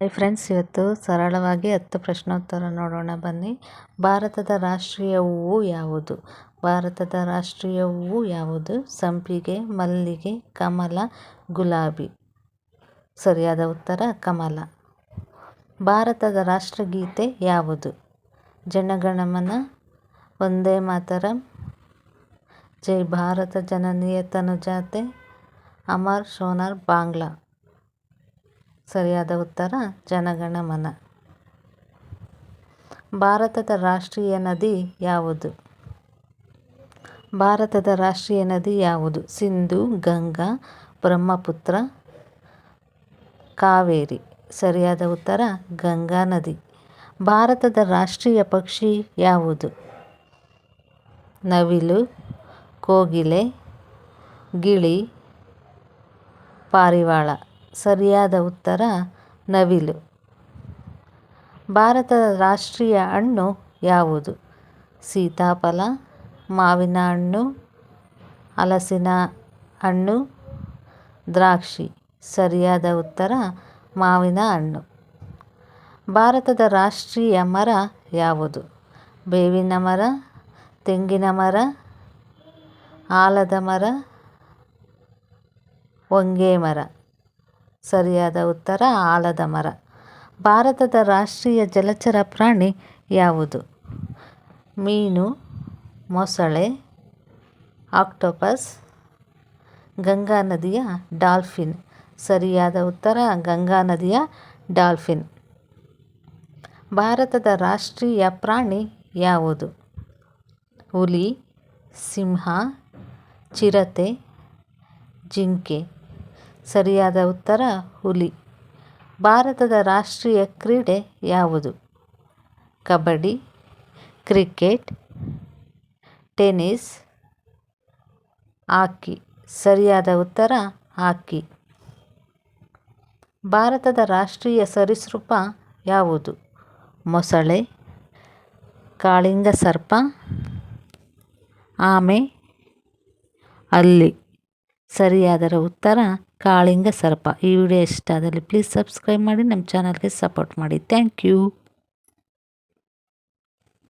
Hi friends ಇವತ್ತು ಸರಳವಾಗಿ ಹತ್ತು ಪ್ರಶ್ನೋತ್ತರ ನೋಡೋಣ, ಬನ್ನಿ. ಭಾರತದ ರಾಷ್ಟ್ರೀಯ ಹೂವು ಯಾವುದು? ಭಾರತದ ರಾಷ್ಟ್ರೀಯ ಹೂವು ಯಾವುದು? ಸಂಪಿಗೆ, ಮಲ್ಲಿಗೆ, ಕಮಲ, ಗುಲಾಬಿ. ಸರಿಯಾದ ಉತ್ತರ, ಕಮಲ. ಭಾರತದ ರಾಷ್ಟ್ರಗೀತೆ ಯಾವುದು? ಜನಗಣಮನ ಒಂದೇ ಮಾತರಂ, ಜೈ ಭಾರತ ಜನನಿಯ ತನುಜಾತೆ ಅಮರ್ ಸೋನಾರ್ ಬಾಂಗ್ಲಾ. ಸರಿಯಾದ ಉತ್ತರ ಜನಗಣಮನ ಭಾರತದ ರಾಷ್ಟ್ರೀಯ ನದಿ ಯಾವುದು? ಭಾರತದ ರಾಷ್ಟ್ರೀಯ ನದಿ ಯಾವುದು? ಸಿಂಧು, ಗಂಗಾ, ಬ್ರಹ್ಮಪುತ್ರ, ಕಾವೇರಿ. ಸರಿಯಾದ ಉತ್ತರ, ಗಂಗಾ ನದಿ. ಭಾರತದ ರಾಷ್ಟ್ರೀಯ ಪಕ್ಷಿ ಯಾವುದು? ನವಿಲು, ಕೋಗಿಲೆ, ಗಿಳಿ, ಪಾರಿವಾಳ. ಸರಿಯಾದ ಉತ್ತರ ನವಿಲು. ಭಾರತದ ರಾಷ್ಟ್ರೀಯ ಹಣ್ಣು ಯಾವುದು? ಸೀತಾಫಲ, ಮಾವಿನ ಹಣ್ಣು, ಹಲಸಿನ ಹಣ್ಣು, ದ್ರಾಕ್ಷಿ. ಸರಿಯಾದ ಉತ್ತರ ಮಾವಿನ ಹಣ್ಣು. ಭಾರತದ ರಾಷ್ಟ್ರೀಯ ಮರ ಯಾವುದು? ಬೇವಿನ ಮರ, ತೆಂಗಿನ ಮರ, ಆಲದ ಮರ, ಹೊಂಗೆ ಮರ. ಸರಿಯಾದ ಉತ್ತರ, ಆಲದ ಮರ. ಭಾರತದ ರಾಷ್ಟ್ರೀಯ ಜಲಚರ ಪ್ರಾಣಿ ಯಾವುದು? ಮೀನು, ಮೊಸಳೆ, ಆಕ್ಟೋಪಸ್, ಗಂಗಾ ನದಿಯ ಡಾಲ್ಫಿನ್. ಸರಿಯಾದ ಉತ್ತರ, ಗಂಗಾ ನದಿಯ ಡಾಲ್ಫಿನ್. ಭಾರತದ ರಾಷ್ಟ್ರೀಯ ಪ್ರಾಣಿ ಯಾವುದು? ಹುಲಿ, ಸಿಂಹ, ಚಿರತೆ, ಜಿಂಕೆ. ಸರಿಯಾದ ಉತ್ತರ, ಹುಲಿ. ಭಾರತದ ರಾಷ್ಟ್ರೀಯ ಕ್ರೀಡೆ ಯಾವುದು? Kabaddi, cricket, tennis, hockey. ಸರಿಯಾದ ಉತ್ತರ, ಹಾಕಿ. ಭಾರತದ ರಾಷ್ಟ್ರೀಯ ಸರೀಸೃಪ ಯಾವುದು? ಮೊಸಳೆ, ಕಾಳಿಂಗ ಸರ್ಪ, ಆಮೆ, ಅಲ್ಲಿ. ಸರಿಯಾದರ ಉತ್ತರ ಕಾಳಿಂಗ ಸರ್ಪ. ಈ ವಿಡಿಯೋ ಇಷ್ಟ ಆದಲ್ಲಿ ಪ್ಲೀಸ್ ಸಬ್ಸ್ಕ್ರೈಬ್ ಮಾಡಿ ನಮ್ಮ ಚಾನಲ್ಗೆ ಸಪೋರ್ಟ್ ಮಾಡಿ. Thank you